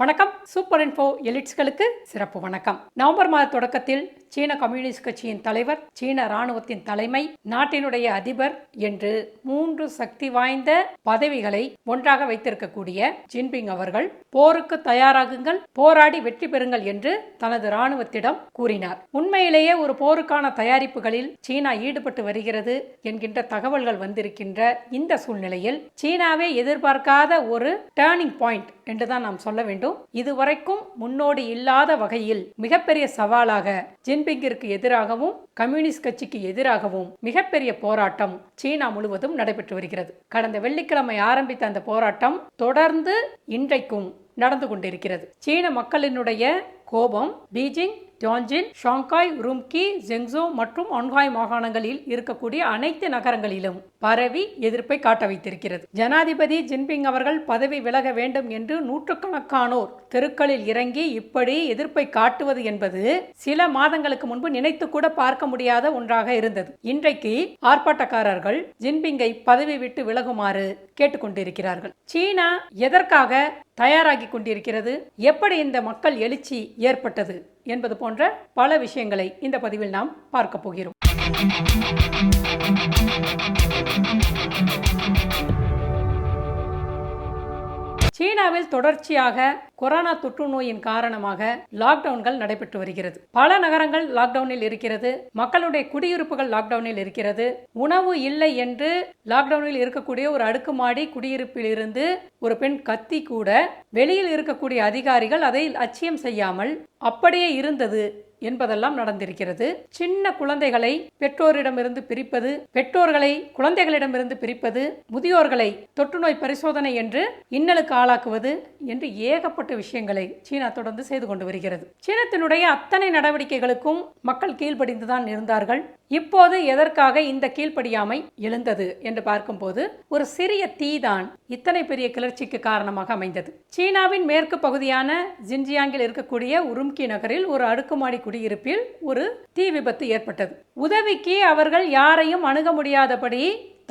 வணக்கம். Super info எலிட்ஸ்களுக்கு சிறப்பு வணக்கம். நவம்பர் மாத தொடக்கத்தில் சீன கம்யூனிஸ்ட் கட்சியின் தலைவர் சீன ராணுவத்தின் தலைமை நாட்டினுடைய அதிபர் என்று மூன்று சக்தி வாய்ந்த பதவிகளை ஒன்றாக வைத்திருக்கக்கூடிய ஜின்பிங் அவர்கள் போருக்கு தயாராகுங்கள் போராடி வெற்றி பெறுங்கள் என்று தனது ராணுவத்திடம் கூறினார். உண்மையிலேயே ஒரு போருக்கான தயாரிப்புகளில் சீனா ஈடுபட்டு வருகிறது என்கின்ற தகவல்கள் வந்திருக்கின்ற இந்த சூழ்நிலையில் சீனாவே எதிர்பார்க்காத ஒரு டேர்னிங் பாயிண்ட் என்றுதான் நாம் சொல்ல வேண்டும். இதுவரைக்கும் முன்னோடி இல்லாத வகையில் மிகப்பெரிய சவாலாக ஜின்பிங்கிற்கு எதிராகவும் கம்யூனிஸ்ட் கட்சிக்கு எதிராகவும் மிகப்பெரிய போராட்டம் சீனா முழுவதும் நடைபெற்று வருகிறது. கடந்த வெள்ளிக்கிழமை ஆரம்பித்த அந்த போராட்டம் தொடர்ந்து இன்றைக்கும் நடந்து கொண்டிருக்கிறது. சீன மக்களினுடைய கோபம் Beijing Tianjin Shanghai Urumqi Zhengzhou மற்றும் ஒன்ஹாய் மாகாணங்களில் இருக்கக்கூடிய அனைத்து நகரங்களிலும் பரவி எதிர்ப்பை காட்ட வைத்திருக்கிறது. ஜனாதிபதி ஜின்பிங் அவர்கள் பதவி விலக வேண்டும் என்று நூற்றுக்கணக்கானோர் தெருக்களில் இறங்கி இப்படி எதிர்ப்பை காட்டுவது என்பது சில மாதங்களுக்கு முன்பு நினைத்து கூட பார்க்க முடியாத ஒன்றாக இருந்தது. இன்றைக்கு ஆர்ப்பாட்டக்காரர்கள் ஜின்பிங்கை பதவி விட்டு விலகுமாறு கேட்டுக்கொண்டிருக்கிறார்கள். சீனா எதற்காக தயாராகி கொண்டிருக்கிறது? எப்படி இந்த மக்கள் எழுச்சி ஏற்பட்டது? என்பது போன்ற பல விஷயங்களை இந்த பதிவில் நாம் பார்க்க போகிறோம். சீனாவில் தொடர்ச்சியாக கொரோனா தொற்று நோயின் காரணமாக லாக்டவுன்கள் நடைபெற்று வருகிறது. பல நகரங்கள் லாக்டவுனில் இருக்கிறது. மக்களுடைய குடியிருப்புகள் லாக்டவுனில் இருக்கிறது. உணவு இல்லை என்று லாக்டவுனில் இருக்கக்கூடிய ஒரு அடுக்குமாடி குடியிருப்பில் இருந்து ஒரு பெண் கத்தி கூட வெளியில் இருக்கக்கூடிய அதிகாரிகள் அதை அச்சியம் செய்யாமல் அப்படியே இருந்தது. என்பதெல்லாம் நடந்திருக்கிறது. சின்ன குழந்தைகளை பெற்றோரிடமிருந்து பிரிப்பது பெற்றோர்களை குழந்தைகளிடமிருந்து பிரிப்பது முதியோர்களை தொற்றுநோய் பரிசோதனை என்று இன்னலுக்கு ஆளாக்குவது என்று ஏகப்பட்ட விஷயங்களை சீனா தொடர்ந்து செய்து கொண்டு வருகிறது. சீனத்தினுடைய அத்தனை நடவடிக்கைகளுக்கும் மக்கள் கீழ்ப்படிந்துதான் இருந்தார்கள். இப்போது எதற்காக இந்த கீழ்ப்படியாமை எழுந்தது என்று பார்க்கும்போது ஒரு சிறிய தீதான் இத்தனை பெரிய கிளர்ச்சிக்கு காரணமாக அமைந்தது. சீனாவின் மேற்கு பகுதியான ஜின்ஜியாங்கில் இருக்கக்கூடிய உரும்கி நகரில் ஒரு அடுக்குமாடி குடியிருப்பில் ஒரு தீ விபத்து ஏற்பட்டது. உதவிக்கு அவர்கள் யாரையும் அணுக முடியாதபடி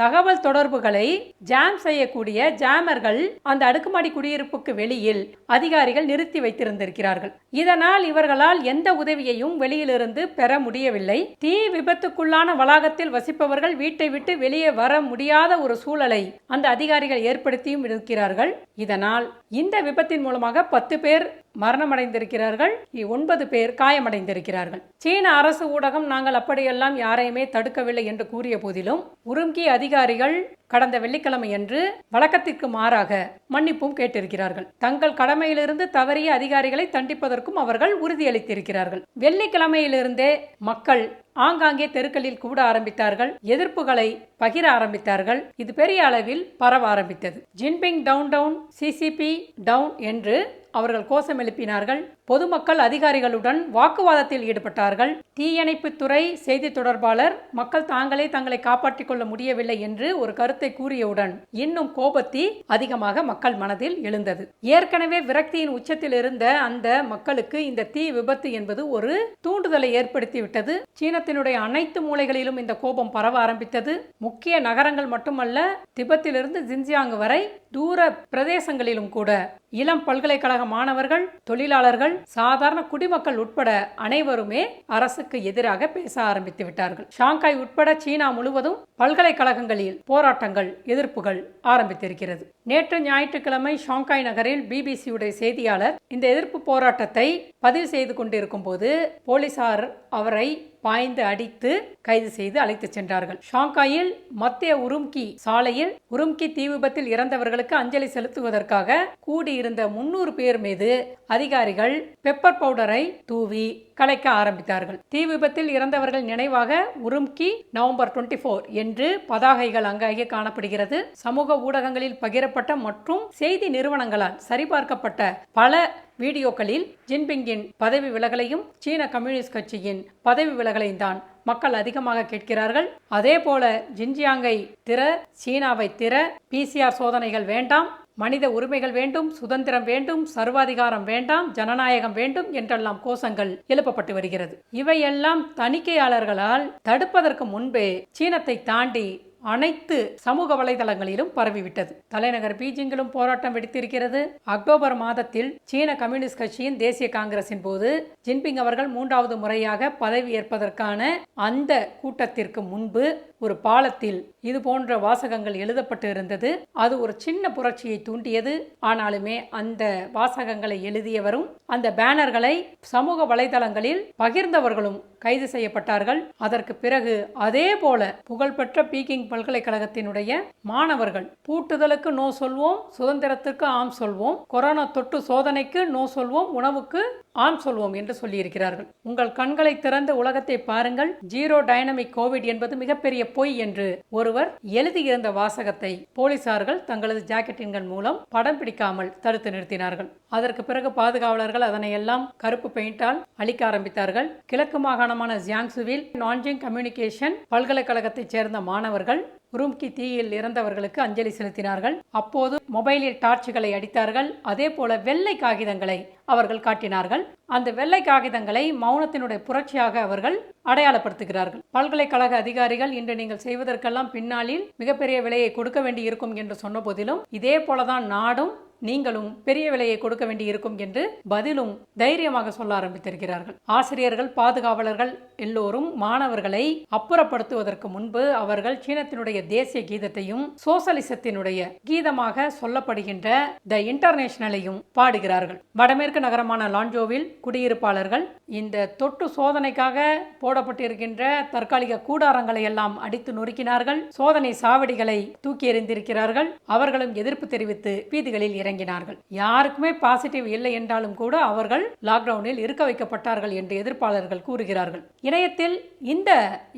தகவல் தொடர்புகளை ஜாம் செய்யக்கூடிய ஜாமர்கள் அந்த அடுக்குமாடி குடியிருப்புக்கு வெளியில் அதிகாரிகள் நிறுத்தி வைத்திருந்திருக்கிறார்கள். இதனால் இவர்களால் எந்த உதவியையும் வெளியிலிருந்து பெற முடியவில்லை. தீ விபத்துக்குள்ளான வளாகத்தில் வசிப்பவர்கள் வீட்டை விட்டு வெளியே வர முடியாத ஒரு சூழலை அந்த அதிகாரிகள் ஏற்படுத்தியும் இருக்கிறார்கள். இதனால் இந்த விபத்தின் மூலமாக பத்து பேர் மரணமடைந்திருக்கிறார்கள். ஒன்பது பேர் காயமடைந்திருக்கிறார்கள். சீன அரசு ஊடகம் நாங்கள் அப்படியெல்லாம் யாரையுமே தடுக்கவில்லை என்று கூறிய போதிலும் உருங்கி அதிகாரிகள் கடந்த வெள்ளிக்கிழமையன்று வழக்கத்திற்கு மாறாக மன்னிப்பும் கேட்டிருக்கிறார்கள். தங்கள் கடமையிலிருந்து தவறிய அதிகாரிகளை தண்டிப்பதற்கும் அவர்கள் உறுதியளித்திருக்கிறார்கள். வெள்ளிக்கிழமையிலிருந்தே மக்கள் ஆங்காங்கே தெருக்களில் கூட ஆரம்பித்தார்கள். எதிர்ப்புகளை பகிர ஆரம்பித்தார்கள். இது பெரிய அளவில் பரவ ஆரம்பித்தது. Jinping down down CCP down என்று அவர்கள் கோஷம் எழுப்பினார்கள். பொதுமக்கள் அதிகாரிகளுடன் வாக்குவாதத்தில் ஈடுபட்டார்கள். தீயணைப்புத்துறை செய்தி தொடர்பாளர் மக்கள் தாங்களே தங்களை காப்பாற்றிக் கொள்ள முடியவில்லை என்று ஒரு கருத்து கருத்தை கூறியவுடன் இன்னும் கோபத்தி அதிகமாக மக்கள் மனதில் எழுந்தது. ஏற்கனவே விரக்தியின் உச்சத்தில் இருந்த அந்த மக்களுக்கு இந்த தீ விபத்து என்பது ஒரு தூண்டுதலை ஏற்படுத்திவிட்டது. சீனத்தினுடைய அனைத்து மூலைகளிலும் இந்த கோபம் பரவ ஆரம்பித்தது. முக்கிய நகரங்கள் மட்டுமல்ல திபத்திலிருந்து ஜின்ஜியாங் வரை தூர பிரதேசங்களிலும் கூட இளம் பல்கலைக்கழக மாணவர்கள் தொழிலாளர்கள் சாதாரண குடிமக்கள் உட்பட அனைவருமே அரசுக்கு எதிராக பேச ஆரம்பித்து விட்டார்கள் ஷாங்காய் உட்பட சீனா முழுவதும் பல்கலைக்கழகங்களில் போராட்டங்கள் எதிர்ப்புகள் ஆரம்பித்திருக்கிறது. நேற்று ஞாயிற்றுக்கிழமை ஷாங்காய் நகரில் பிபிசியுடைய செய்தியாளர் இந்த எதிர்ப்பு போராட்டத்தை பதிவு செய்து கொண்டிருக்கும் போது போலீசார் அவரை பாய்ந்து அடித்து கைது செய்து அழைத்து சென்றார்கள். ஷாங்காயில் மத்திய உரும்கி சாலையில் உரும்கி தீ விபத்தில் இறந்தவர்களுக்கு அஞ்சலி செலுத்துவதற்காக கூடியிருந்த முன்னூறு பேர் மீது அதிகாரிகள் பெப்பர் பவுடரை தூவி கலைக்க ஆரம்பித்தார்கள். தீ விபத்தில் இறந்தவர்கள் நினைவாக உரும்கி நவம்பர் டுவெண்ட்டி ஃபோர் என்று பதாகைகள் அங்கங்கே காணப்படுகிறது. சமூக ஊடகங்களில் பகிரப்பட்ட மற்றும் செய்தி நிறுவனங்களால் சரிபார்க்கப்பட்ட பல வீடியோக்களில் ஜின்பிங்கின் பதவி விலகலையும் சீன கம்யூனிஸ்ட் கட்சியின் பதவி விலகலையும் தான் மக்கள் அதிகமாக கேட்கிறார்கள். அதே போல ஜின்ஜியாங்கை திற சீனாவை திற பிசிஆர் சோதனைகள் வேண்டாம் மனித உரிமைகள் வேண்டும் சுதந்திரம் வேண்டும் சர்வாதிகாரம் வேண்டாம் ஜனநாயகம் வேண்டும் என்றெல்லாம் கோஷங்கள் எழுப்பப்பட்டு வருகிறது. இவையெல்லாம் தணிக்கையாளர்களால் தடுப்பதற்கு முன்பே சீனத்தை தாண்டி அனைத்து சமூக வலைதளங்களிலும் பரவிவிட்டது. தலைநகர் பீஜிங்கிலும் போராட்டம் வெடித்திருக்கிறது. அக்டோபர் மாதத்தில் சீன கம்யூனிஸ்ட் கட்சியின் தேசிய காங்கிரசின் போது ஜின்பிங் அவர்கள் மூன்றாவது முறையாக பதவி ஏற்பதற்கான அந்த கூட்டத்திற்கு முன்பு ஒரு பாலத்தில் இது போன்ற வாசகங்கள் எழுதப்பட்டு இருந்தது. அது ஒரு சின்ன புரட்சியை தூண்டியது. ஆனாலுமே அந்த வாசகங்களை எழுதியவரும் அந்த பேனர்களை சமூக வலைதளங்களில் பகிர்ந்தவர்களும் கைது செய்யப்பட்டார்கள். அதற்கு பிறகு அதே போல புகழ்பெற்ற பீக்கிங் பல்கலைக்கழகத்தினுடைய மாணவர்கள் பூட்டுதலுக்கு நோ சொல்வோம் சுதந்திரத்திற்கு ஆம் சொல்வோம் கொரோனா தொற்று சோதனைக்கு நோ சொல்வோம் உணவுக்கு ஆம் சொல்வோம் என்று சொல்லியிருக்கிறார்கள். உங்கள் கண்களை திறந்து உலகத்தை பாருங்கள். ஜீரோ டைனமிக் கோவிட் என்பது மிகப்பெரிய பொய் என்று ஒருவர் எழுதியிருந்த வாசகத்தை போலீசார்கள் தங்களது ஜாக்கெட்டின்கள் மூலம் படம் பிடிக்காமல் தடுத்து நிறுத்தினார்கள். அதற்கு பிறகு பாதுகாவலர்கள் அதனை எல்லாம் கருப்பு பெயிண்டால் அழிக்க ஆரம்பித்தார்கள். கிழக்கு மாகாணமான ஜியாங்சுவில் நான்ஜிங் கம்யூனிகேஷன் பல்கலைக்கழகத்தைச் சேர்ந்த மாணவர்கள் உரும்கி தீயில் இறந்தவர்களுக்கு அஞ்சலி செலுத்தினார்கள். அப்போது மொபைலில் டார்ச்சுகளை அடித்தார்கள். அதே போல வெள்ளை காகிதங்களை அவர்கள் காட்டினார்கள். அந்த வெள்ளை காகிதங்களை மௌனத்தினுடைய புரட்சியாக அவர்கள் அடையாளப்படுத்துகிறார்கள். பல்கலைக்கழக அதிகாரிகள் இன்று நீங்கள் செய்வதற்கெல்லாம் பின்னாளில் மிகப்பெரிய விலையை கொடுக்க வேண்டி இருக்கும் என்று சொன்ன போதிலும் இதே போலதான் நாடும் நீங்களும் பெரிய விலையை கொடுக்க வேண்டி இருக்கும் என்று பதிலும் தைரியமாக சொல்ல ஆரம்பித்திருக்கிறார்கள். ஆசிரியர்கள் பாதுகாவலர்கள் எல்லோரும் மாணவர்களை அப்புறப்படுத்துவதற்கு முன்பு அவர்கள் சீனத்தினுடைய தேசிய கீதத்தையும் சோசலிசத்தினுடைய கீதமாக சொல்லப்படுகின்ற த இன்டர்நேஷனலையும் பாடுகிறார்கள். வடமேற்கு நகரமான லான்ஜோவில் குடியிருப்பாளர்கள் இந்த தொட்டு சோதனைக்காக போடப்பட்டிருக்கின்ற தற்காலிக கூடாரங்களை எல்லாம் அடித்து நொறுக்கினார்கள். சோதனை சாவடிகளை தூக்கி எறிந்திருக்கிறார்கள். அவர்களும் எதிர்ப்பு தெரிவித்து வீதிகளில் இறங்கினார்கள். யாருக்குமே பாசிட்டிவ் இல்லை என்றாலும் கூட அவர்கள் லாக்டவுனில் இருக்க வைக்கப்பட்டார்கள் என்று எதிர்ப்பாளர்கள் கூறுகிறார்கள். இணையத்தில் இந்த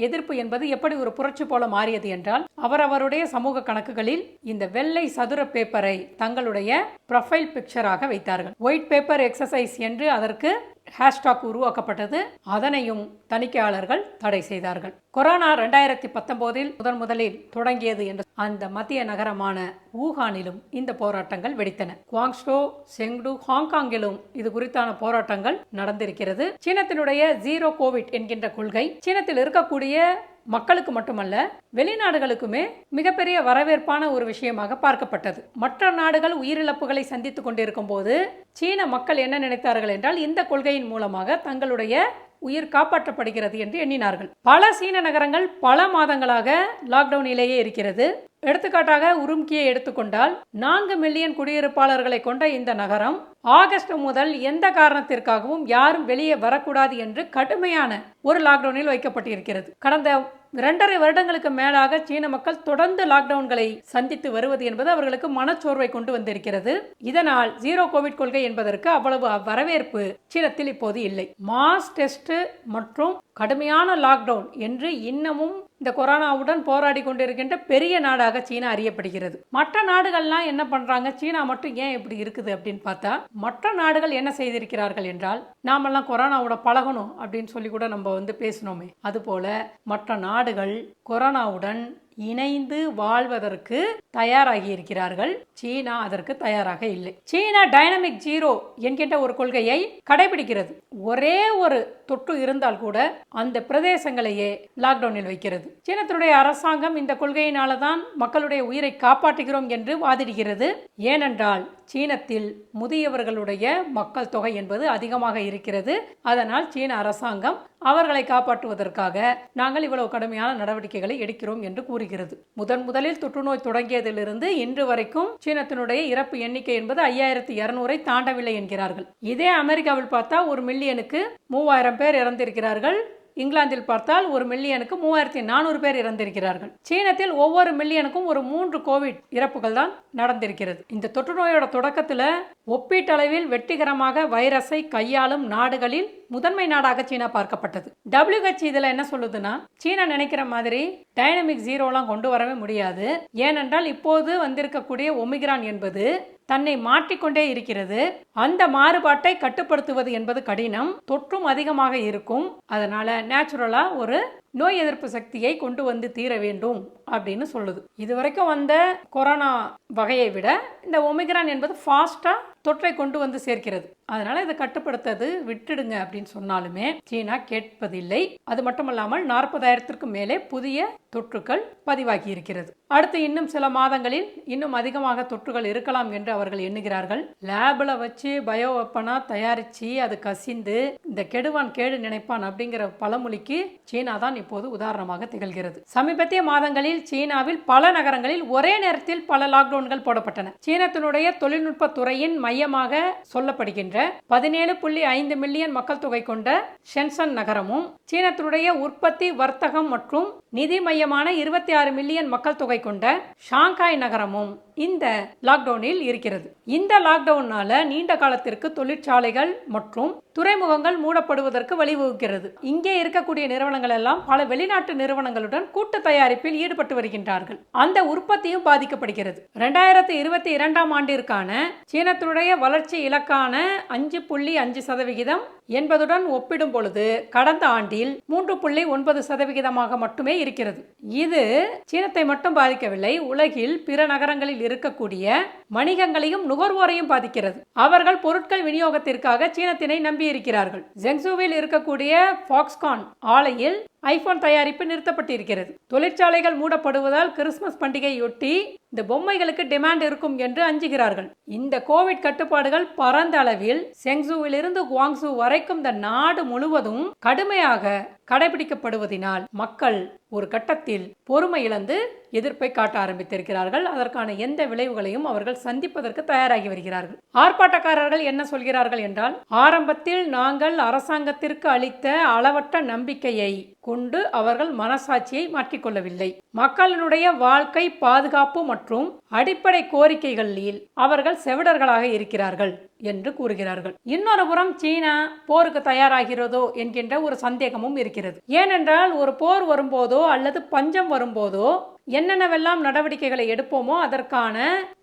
எதிர்ப்பு என்பது எப்படி ஒரு புரட்சி போல மாறியது என்றால் அவரவருடைய சமூக கணக்குகளில் இந்த வெள்ளை சதுர பேப்பரை தங்களுடைய ப்ரொஃபைல் பிக்சராக வைத்தார்கள். ஒயிட் பேப்பர் எக்ஸசைஸ் என்று அதற்கு ஹேஷ்டாக் உருவாக்கப்பட்டது. அதனையும் தணிக்கையாளர்கள் தடை செய்தார்கள். கொரோனா ரெண்டாயிரத்தி பத்தொன்பதில் முதன் முதலில் தொடங்கியது என்ற அந்த மத்திய நகரமான ஊகானிலும் இந்த போராட்டங்கள் வெடித்தன. குவாங்ஸ்டோ செங்டு ஹாங்காங்கிலும் இது குறித்தான போராட்டங்கள் நடந்திருக்கிறது. சீனத்தினுடைய ஜீரோ கோவிட் என்கின்ற கொள்கை சீனத்தில் இருக்கக்கூடிய மக்களுக்கு மட்டுமல்ல வெளிநாடுகளுக்குமே மிகப்பெரிய வரவேற்பான ஒரு விஷயமாக பார்க்கப்பட்டது. மற்ற நாடுகள் உயிரிழப்புகளை சந்தித்துக் கொண்டிருக்கும் போது சீன மக்கள் என்ன நினைத்தார்கள் என்றால் இந்த கொள்கையின் மூலமாக தங்களுடைய உயிர் காப்பாற்றப்படுகிறது என்று எண்ணினார்கள். பல சீன நகரங்கள் பல மாதங்களாக லாக்டவுனிலேயே இருக்கிறது. எடுத்துக்காட்டாக உரும்கியை எடுத்துக்கொண்டால் நான்கு மில்லியன் குடியிருப்பாளர்களை கொண்ட இந்த நகரம் ஆகஸ்ட் முதல் எந்த காரணத்திற்காகவும் யாரும் வெளியே வரக்கூடாது என்று கடுமையான ஒரு லாக்டவுனில் வைக்கப்பட்டிருக்கிறது. கடந்த இரண்டரை வருடங்களுக்கு மேலாக சீன மக்கள் தொடர்ந்து லாக்டவுன்களை சந்தித்து வருவது என்பது அவர்களுக்கு மனச்சோர்வை கொண்டு வந்திருக்கிறது. இதனால் ஜீரோ கோவிட் கொள்கை என்பதற்கு அவ்வளவு வரவேற்பு சீனத்தில் இப்போது இல்லை. மாஸ் டெஸ்ட் மற்றும் கடுமையான லாக்டவுன் என்று இன்னமும் இந்த கொரோனாவுடன் போராடி கொண்டிருக்கின்ற பெரிய நாடாக சீனா அறியப்படுகிறது. மற்ற நாடுகள்லாம் என்ன பண்றாங்க? சீனா மட்டும் ஏன் இப்படி இருக்குது அப்படின்னு பார்த்தா மற்ற நாடுகள் என்ன செய்திருக்கிறார்கள் என்றால் நாமெல்லாம் கொரோனாவோட பழகணும் அப்படின்னு சொல்லி கூட நம்ம வந்து பேசினோமே. அதுபோல மற்ற நாடுகள் கொரோனாவுடன் இணைந்து வாழ்வதற்கு தயாராகி இருக்கிறார்கள். சீனா அதற்கு தயாராக இல்லை. சீனா டைனமிக் ஜீரோ என்கின்ற ஒரு கொள்கையை கடைபிடிக்கிறது. ஒரே ஒரு தொற்று இருந்தால் கூட அந்த பிரதேசங்களையே லாக்டவுனில் வைக்கிறது. சீனத்தினுடைய அரசாங்கம் இந்த கொள்கையினால தான் மக்களுடைய உயிரை காப்பாற்றுகிறோம் என்று வாதிடுகிறது. ஏனென்றால் சீனத்தில் முதியவர்களுடைய மக்கள் தொகை என்பது அதிகமாக இருக்கிறது. அதனால் சீன அரசாங்கம் அவர்களை காப்பாற்றுவதற்காக நாங்கள் இவ்வளவு கடுமையான நடவடிக்கைகளை எடுக்கிறோம் என்று கூறுகிறது. முதன் முதலில் தொற்றுநோய் தொடங்கியதிலிருந்து இன்று வரைக்கும் சீனத்தினுடைய இறப்பு எண்ணிக்கை என்பது ஐயாயிரத்தி இருநூறை தாண்டவில்லை என்கிறார்கள். இதே அமெரிக்காவில் பார்த்தா ஒரு மில்லியனுக்கு மூவாயிரம் பேர் இறந்திருக்கிறார்கள். இங்கிலாந்தில் பார்த்தால் ஒரு மில்லியனுக்கு மூவாயிரத்தி நானூறு பேர் இறந்திருக்கிறார்கள். சீனத்தில் ஒவ்வொரு மில்லியனுக்கும் ஒரு மூன்று கோவிட் இறப்புகள் தான் நடந்திருக்கிறது. இந்த தொற்று நோயோட தொடக்கத்தில் ஒப்பீட்டளவில் வெற்றிகரமாக வைரஸை கையாளும் நாடுகளில் முதன்மை நாடாக சீனா பார்க்கப்பட்டது. டபிள்யூஹெச் இதில் என்ன சொல்லுதுன்னா சீனா நினைக்கிற மாதிரி டைனமிக் ஜீரோலாம் கொண்டு வரவே முடியாது. ஏனென்றால் இப்போது வந்திருக்கக்கூடிய ஒமிக்ரான் என்பது தன்னை மாற்றிக்கொண்டே இருக்கிறது. அந்த மாறுபாட்டை கட்டுப்படுத்துவது என்பது கடினம். தொற்றும் அதிகமாக இருக்கும். அதனால நேச்சுரலா ஒரு நோய் எதிர்ப்பு சக்தியை கொண்டு வந்து தீர வேண்டும் அப்படின்னு சொல்லுது. இதுவரைக்கும் வந்த கொரோனா வகையை விட இந்த ஒமிக்ரான் என்பது ஃபாஸ்டா தொற்றை கொண்டு வந்து சேர்க்கிறது. அதனால இதை கட்டுப்படுத்தது விட்டுடுங்க அப்படின்னு சொன்னாலுமே சீனா கேட்பதில்லை. அது மட்டுமல்லாமல் நாற்பதாயிரத்திற்கும் மேலே புதிய தொற்றுக்கள் பதிவாகி இருக்கிறது. அடுத்து இன்னும் சில மாதங்களில் இன்னும் அதிகமாக தொற்றுகள் இருக்கலாம் என்று அவர்கள் எண்ணுகிறார்கள். லேபில் வச்சு பயோ வெப்பனா தயாரிச்சு அது கசிந்து இந்த கெடுவான் கேடு நினைப்பான் அப்படிங்கிற பழமொழிக்கு சீனா தான் இப்போது உதாரணமாக திகழ்கிறது. சமீபத்திய மாதங்களில் சீனாவில் பல நகரங்களில் ஒரே நேரத்தில் பல லாக்டவுன்கள் போடப்பட்டன. சீனத்தினுடைய தொழில்நுட்ப துறையின் மையமாக சொல்லப்படுகின்ற பதினேழு புள்ளி ஐந்து மில்லியன் மக்கள் தொகை கொண்ட ஷென்சன் நகரமும் சீனத்தினுடைய உற்பத்தி வர்த்தகம் மற்றும் நிதி மையமான இருபத்தி ஆறு மில்லியன் மக்கள் தொகை கொண்ட ஷாங்காய் நகரமும் இந்த லாக்டவுனில் இருக்கிறது. இந்த லாக்டவுனால நீண்ட காலத்திற்கு தொழிற்சாலைகள் மற்றும் துறைமுகங்கள் மூடப்படுவதற்கு வழிவகுக்கிறது. இங்கே இருக்கக்கூடிய நிறுவனங்கள் எல்லாம் பல வெளிநாட்டு நிறுவனங்களுடன் கூட்டு தயாரிப்பில் ஈடுபட்டு வருகின்றார்கள். அந்த உற்பத்தியும் பாதிக்கப்படுகிறது. ரெண்டாயிரத்தி இருபத்தி இரண்டாம் ஆண்டிற்கான சீனத்துடைய வளர்ச்சி இலக்கான அஞ்சு புள்ளி அஞ்சு சதவிகிதம் என்பதுடன் ஒப்பிடும் பொழுது கடந்த ஆண்டில் மூன்று புள்ளி ஒன்பது சதவிகிதமாக மட்டுமே இருக்கிறது. இது சீனத்தை மட்டும் பாதிக்கவில்லை. உலகில் பிற நகரங்களில் இருக்கக்கூடிய வணிகங்களையும் நுகர்வோரையும் பாதிக்கிறது. அவர்கள் பொருட்கள் விநியோகத்திற்காக சீனத்தினை நம்பி இருக்கிறார்கள் ஜெங்சூவில் இருக்கக்கூடிய ஃபாக்ஸ்கான் ஆலையில் ஐபோன் தயாரிப்பு நிறுத்தப்பட்டிருக்கிறது. தொழிற்சாலைகள் மூடப்படுவதால் கிறிஸ்துமஸ் பண்டிகையொட்டி இந்த பொம்மைகளுக்கு டிமாண்ட் இருக்கும் என்று அஞ்சுகிறார்கள். இந்த கோவிட் கட்டுப்பாடுகள் பரந்த அளவில் செங்சூவிலிருந்து குவாங்சு வரைக்கும் இந்த நாடு முழுவதும் கடுமையாக கடைபிடிக்கப்படுவதினால் மக்கள் ஒரு கட்டத்தில் பொறுமை இழந்து எதிர்ப்பை காட்ட ஆரம்பித்திருக்கிறார்கள். அதற்கான எந்த விளைவுகளையும் அவர்கள் சந்திப்பதற்கு தயாராகி வருகிறார்கள். ஆர்ப்பாட்டக்காரர்கள் என்ன சொல்கிறார்கள் என்றால் ஆரம்பத்தில் நாங்கள் அரசாங்கத்திற்கு அளித்த அளவற்ற நம்பிக்கையை கொண்டு அவர்கள் மனசாட்சியை மாற்றிக்கொள்ளவில்லை. மக்களினுடைய வாழ்க்கை பாதுகாப்பு மற்றும் அடிப்படை கோரிக்கைகளில் அவர்கள் செவிடர்களாக இருக்கிறார்கள் என்று கூறுகிறார்கள். இன்னொரு புறம் சீனா போருக்கு தயாராகிறதோ என்கின்ற ஒரு சந்தேகமும் இருக்கிறது. ஏனென்றால் ஒரு போர் வரும்போதோ அல்லது பஞ்சம் வரும்போதோ என்னென்னவெல்லாம் நடவடிக்கைகளை எடுப்போமோ அதற்கான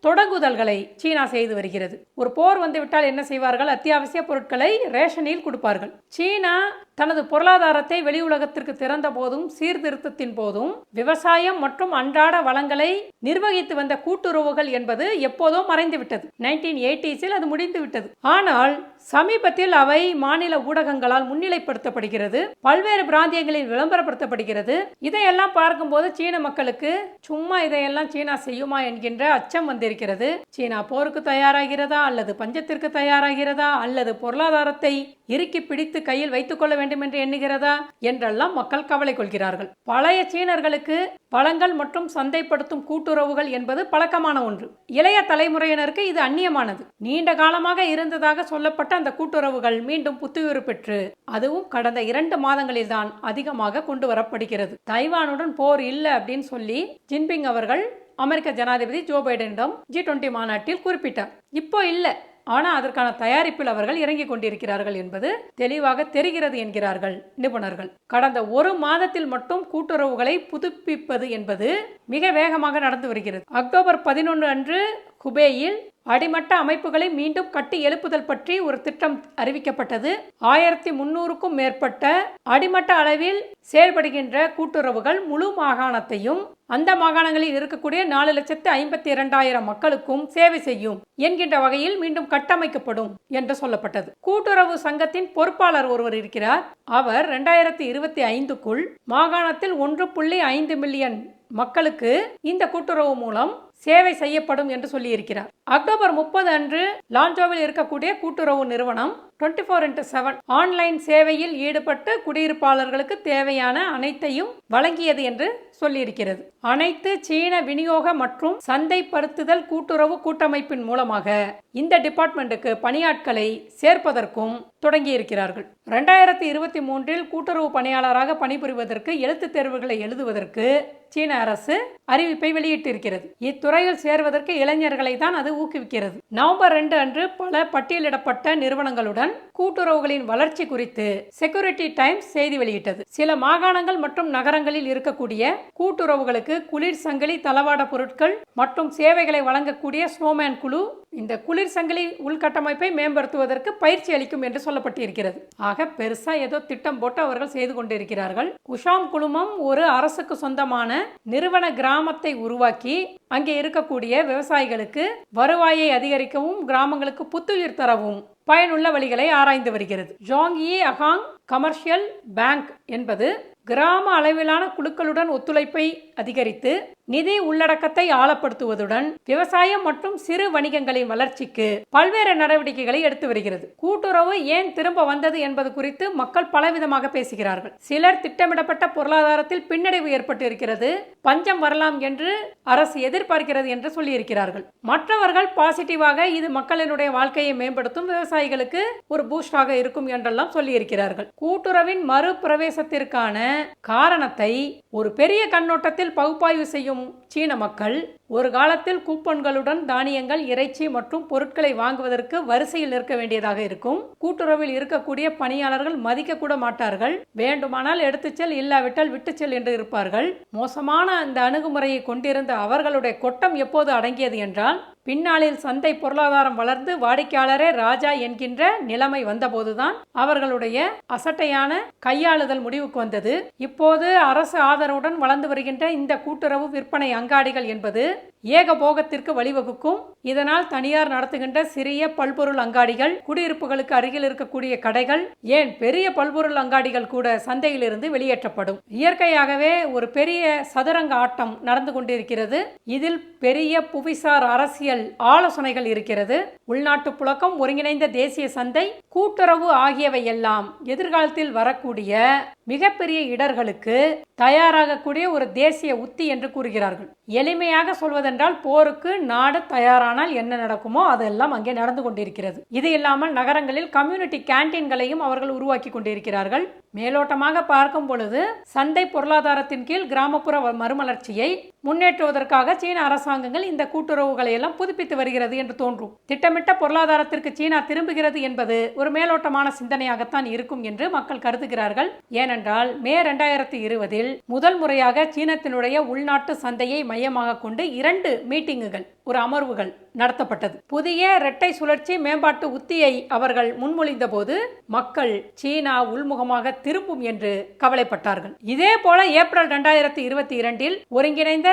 தொடங்குதல்களை சீனா செய்து வருகிறது. ஒரு போர் வந்துவிட்டால் என்ன செய்வார்கள்? அத்தியாவசிய பொருட்களை ரேஷனில் கொடுப்பார்கள். சீனா தனது பொருளாதாரத்தை வெளி உலகத்திற்கு திறந்த போதும் சீர்திருத்தத்தின் போதும் விவசாயம் மற்றும் அன்றாட வளங்களை நிர்வகித்து வந்த கூட்டுறவுகள் என்பது எப்போதோ மறைந்துவிட்டது. நைன்டீன் எயிட்டிஸில் அது முடிந்து விட்டது ஆனால் சமீபத்தில் அவை மாநில ஊடகங்களால் முன்னிலைப்படுத்தப்படுகிறது பல்வேறு பிராந்தியங்களில் விளம்பரப்படுத்தப்படுகிறது. இதையெல்லாம் பார்க்கும்போது சீன மக்களுக்கு சும்மா இதையெல்லாம் சீனா செய்யுமா? என்கின்ற அச்சம் வந்திருக்கிறது. சீனா போருக்கு தயாராகிறதா? அல்லது பஞ்சத்திற்கு தயாராகிறதா? அல்லது பொருளாதாரத்தை இறுக்கி பிடித்து கையில் வைத்துக் கொள்ள வேண்டும் என்று எண்ணுகிறதா? என்றெல்லாம் மக்கள் கவலை கொள்கிறார்கள். பழைய சீனர்களுக்கு பழங்கள் மற்றும் சந்தைப்படுத்தும் கூட்டுறவுகள் என்பது பழக்கமான ஒன்று. இளைய தலைமுறையினருக்கு இது அந்நியமானது. நீண்ட காலமாக இருந்ததாக சொல்லப்பட்ட அந்த கூட்டுறவுகள் மீண்டும் புத்துயிர் பெற்று அதுவும் கடந்த இரண்டு மாதங்களில் தான் அதிகமாக கொண்டு வரப்படுகிறது. தைவானுடன் போர் இல்லை அப்படின்னு சொல்லி ஜின்பிங் அவர்கள் அமெரிக்க ஜனாதிபதி ஜோ பைடனிடம் ஜி டுவெண்ட்டி மாநாட்டில் குறிப்பிட்டார். இப்போ இல்லை. ஆனால் அதற்கான தயாரிப்பில் அவர்கள் இறங்கி கொண்டிருக்கிறார்கள் என்பது தெளிவாக தெரிகிறது என்கிறார்கள் நிபுணர்கள். கடந்த ஒரு மாதத்தில் மட்டும் கூட்டுறவுகளை புதுப்பிப்பது என்பது மிக வேகமாக நடந்து வருகிறது. அக்டோபர் பதினொன்று அன்று குபேயில் அடிமட்ட அமைப்புகளை மீண்டும் கட்டி எழுப்புதல் பற்றி ஒரு திட்டம் அறிவிக்கப்பட்டது. ஆயிரத்தி முன்னூறுக்கும் மேற்பட்ட அடிமட்ட அளவில் செயல்படுகின்ற கூட்டுறவுகள் முழு மாகாணத்தையும் அந்த மாகாணங்களில் இருக்கக்கூடிய நாலு லட்சத்து ஐம்பத்தி இரண்டாயிரம் மக்களுக்கும் சேவை செய்யும் என்கின்ற வகையில் மீண்டும் கட்டமைக்கப்படும் என்று சொல்லப்பட்டது. கூட்டுறவு சங்கத்தின் பொறுப்பாளர் ஒருவர் இருக்கிறார். அவர் ரெண்டாயிரத்தி இருபத்தி ஐந்துக்குள் மாகாணத்தில் ஒன்று புள்ளி ஐந்து மில்லியன் மக்களுக்கு இந்த கூட்டுறவு மூலம் சேவை செய்யப்படும் என்று சொல்லியிருக்கிறார். அக்டோபர் முப்பது அன்று லான்ஜோவில் இருக்கக்கூடிய கூட்டுறவு நிறுவனம் twenty four into seven online சேவையில் ஈடுபட்டு குடியிருப்பாளர்களுக்கு தேவையான அனைத்தையும் வழங்கியது என்று சொல்லியிருக்கிறது. அனைத்து சீன விநியோக மற்றும் சந்தைப்படுத்துதல் கூட்டுறவு கூட்டமைப்பின் மூலமாக இந்த டிபார்ட்மெண்ட்டுக்கு பணியாட்களை சேர்ப்பதற்கும் தொடங்கியிருக்கிறார்கள். ரெண்டாயிரத்தி இருபத்தி மூன்றில் கூட்டுறவு பணியாளராக பணிபுரிவதற்கு எழுத்துத் தேர்வுகளை எழுதுவதற்கு சீன அரசு அறிவிப்பை வெளியிட்டிருக்கிறது. இத்துறையில் சேர்வதற்கு இளைஞர்களை தான் அது ஊக்குவிக்கிறது. நவம்பர் ரெண்டு அன்று பல பட்டியலிடப்பட்ட நிறுவனங்களுடன் கூட்டுறவுகளின் வளர்ச்சி குறித்து செக்யூரிட்டி டைம்ஸ் செய்தி வெளியிட்டது. சில மாகாணங்கள் மற்றும் நகரங்களில் இருக்கக்கூடிய கூட்டுறவுகளுக்கு குளிர் சங்கிலி தளவாட பொருட்கள் மற்றும் சேவைகளை வழங்கக்கூடிய ஸ்னோமேன் குழு இந்த குளிர் சங்கிலி உள்கட்டமைப்பை மேம்படுத்துவதற்கு பயிற்சி அளிக்கும் என்று சொல்லப்பட்டிருக்கிறது. ஆக பெருசா ஏதோ திட்டம் போட்டு அவர்கள் செய்து கொண்டிருக்கிறார்கள். உஷாம் குழுமம் ஒரு அரசுக்கு சொந்தமான நிறுவன கிராமத்தை உருவாக்கி அங்கே இருக்கக்கூடிய விவசாயிகளுக்கு வருவாயை அதிகரிக்கவும் கிராமங்களுக்கு புத்துயிர் தரவும் பயனுள்ள வழிகளை ஆராய்ந்து வருகிறது. ஜாங் இ அகாங் கமர்ஷியல் பேங்க் என்பது கிராம அளவிலான குழுக்களுடன் ஒத்துழைப்பை அதிகரித்து நிதி உள்ளடக்கத்தை ஆழப்படுத்துவதுடன் விவசாயம் மற்றும் சிறு வணிகங்களின் வளர்ச்சிக்கு பல்வேறு நடவடிக்கைகளை எடுத்து வருகிறது. கூட்டுறவு ஏன் திரும்ப வந்தது என்பது குறித்து மக்கள் பலவிதமாக பேசுகிறார்கள். சிலர் திட்டமிடப்பட்ட பொருளாதாரத்தில் பின்னடைவு ஏற்பட்டு இருக்கிறது பஞ்சம் வரலாம் என்று அரசு எதிர்பார்க்கிறது என்று சொல்லியிருக்கிறார்கள். மற்றவர்கள் பாசிட்டிவாக இது மக்களினுடைய வாழ்க்கையை மேம்படுத்தும் விவசாயிகளுக்கு ஒரு பூஸ்டாக இருக்கும் என்றெல்லாம் சொல்லியிருக்கிறார்கள். கூட்டுறவின் மறுபிரவேசத்திற்கான காரணத்தை ஒரு பெரிய கண்ணோட்டத்தில் பகுப்பாய்வு செய்யும் சீன மக்கள் ஒரு காலத்தில் கூப்பன்களுடன் தானியங்கள் இறைச்சி மற்றும் பொருட்களை வாங்குவதற்கு வரிசையில் நிற்க வேண்டியதாக இருக்கும். கூட்டுறவில் இருக்கக்கூடிய பணியாளர்கள் மதிக்க கூட மாட்டார்கள். வேண்டுமானால் எடுத்து செல் இல்லாவிட்டால் விட்டு செல் என்று இருப்பார்கள். மோசமான அந்த அணுகுமுறையை கொண்டிருந்த அவர்களுடைய கொட்டம் எப்போது அடங்கியது என்றால் பின்னாளில் சந்தை பொருளாதாரம் வளர்ந்து வாடிக்கையாளரே ராஜா என்கின்ற நிலைமை வந்தபோதுதான் அவர்களுடைய அசட்டையான கையாளுதல் முடிவுக்கு வந்தது. இப்போது அரசு ஆதரவுடன் வளர்ந்து வருகின்ற இந்த கூட்டுறவு விற்பனை அங்காடிகள் என்பது ஏகபோகத்திற்கு வழிவகுக்கும். இதனால் தனியார் நடத்துகின்ற சிறிய பல்பொருள் அங்காடிகள் குடியிருப்புகளுக்கு அருகில் இருக்கக்கூடிய கடைகள் ஏன் பெரிய பல்பொருள் அங்காடிகள் கூட சந்தையிலிருந்து வெளியேற்றப்படும். இயற்கையாகவே ஒரு பெரிய சதுரங்க ஆட்டம் நடந்து கொண்டிருக்கிறது. இதில் பெரிய புவிசார் அரசியல் ஆலோசனைகள் இருக்கிறது. உள்நாட்டு புழக்கம் ஒருங்கிணைந்த தேசிய சந்தை கூட்டுறவு ஆகியவை எல்லாம் எதிர்காலத்தில் வரக்கூடிய மிகப்பெரிய இடர்களுக்கு தயாராகக்கூடிய ஒரு தேசிய உத்தி என்று கூறுகிறார்கள். எளிமையாக சொல்வது நடப்பதென்றால் போருக்கு நாடு தயாரானால் என்ன நடக்குமோ அதெல்லாம் அங்கே நடந்து கொண்டிருக்கிறது. இது இல்லாமல் நகரங்களில் கம்யூனிட்டி கேண்டீன்களையும் அவர்கள் உருவாக்கி கொண்டிருக்கிறார்கள். மேலோட்டமாக பார்க்கும் பொழுது சந்தை பொருளாதாரத்தின் கீழ் கிராமப்புற மறுமலர்ச்சியை முன்னேற்றுவதற்காக சீன அரசாங்கங்கள் இந்த கூட்டுறவுகளை எல்லாம் புதுப்பித்து வருகிறது என்று தோன்றும். திட்டமிட்ட பொருளாதாரத்திற்கு சீனா திரும்புகிறது என்பது ஒரு மேலோட்டமான சிந்தனையாகத்தான் இருக்கும் என்று மக்கள் கருதுகிறார்கள். ஏனென்றால் மே ரெண்டாயிரத்தி இருபதில் முதல் முறையாக சீனத்தினுடைய உள்நாட்டு சந்தையை மையமாக கொண்டு இரண்டு மீட்டிங்குகள் ஒரு அமர்வுகள் நடத்தப்பட்டது. புதிய இரட்டை சுழற்சி மேம்பாட்டு உத்தியை அவர்கள் முன்மொழிந்த போது மக்கள் சீனா உள்முகமாக திரும்பும் என்று கவலைப்பட்டார்கள். இதே போல ஏப்ரல் ரெண்டாயிரத்தி இருபத்தி இரண்டில் ஒருங்கிணைந்த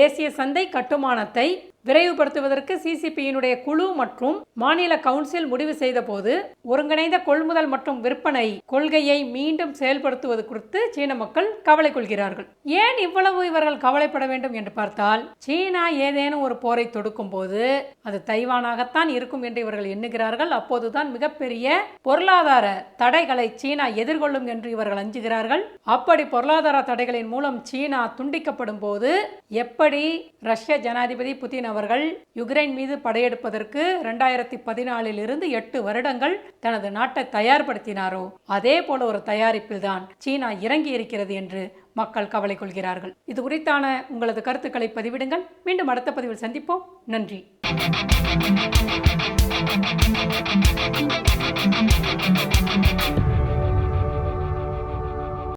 தேசிய சந்தை கட்டுமானத்தை விரைவுபடுத்துவதற்கு சிசிபியினுடைய குழு மற்றும் மாநில கவுன்சில் முடிவு செய்த போது ஒருங்கிணைந்த கொள்முதல் மற்றும் விற்பனை கொள்கையை மீண்டும் செயல்படுத்துவது குறித்து சீன மக்கள் கவலை கொள்கிறார்கள். ஏன் இவ்வளவு இவர்கள் கவலைப்பட வேண்டும் என்று பார்த்தால் சீனா ஏதேனும் ஒரு போரை தொடுக்கும் போது அது தைவானாகத்தான் இருக்கும் என்று இவர்கள் எண்ணுகிறார்கள். அப்போதுதான் மிகப்பெரிய பொருளாதார தடைகளை சீனா எதிர்கொள்ளும் என்று இவர்கள் அஞ்சுகிறார்கள். அப்படி பொருளாதார தடைகளின் மூலம் சீனா துண்டிக்கப்படும் போது எப்படி ரஷ்ய ஜனாதிபதி புதின் அவர்கள் யுக்ரைன் மீது படையெடுப்பதற்கு ரெண்டாயிரத்தி பதினாலில் இருந்து எட்டு வருடங்கள் தனது நாட்டை தயார்படுத்தினாரோ அதே போல ஒரு தயாரிப்பில்தான் சீனா இறங்கி இருக்கிறது என்று மக்கள் கவலை கொள்கிறார்கள். இது குறித்தான உங்களது கருத்துக்களை பதிவிடுங்கள். மீண்டும் அடுத்த பதிவில் சந்திப்போம். நன்றி.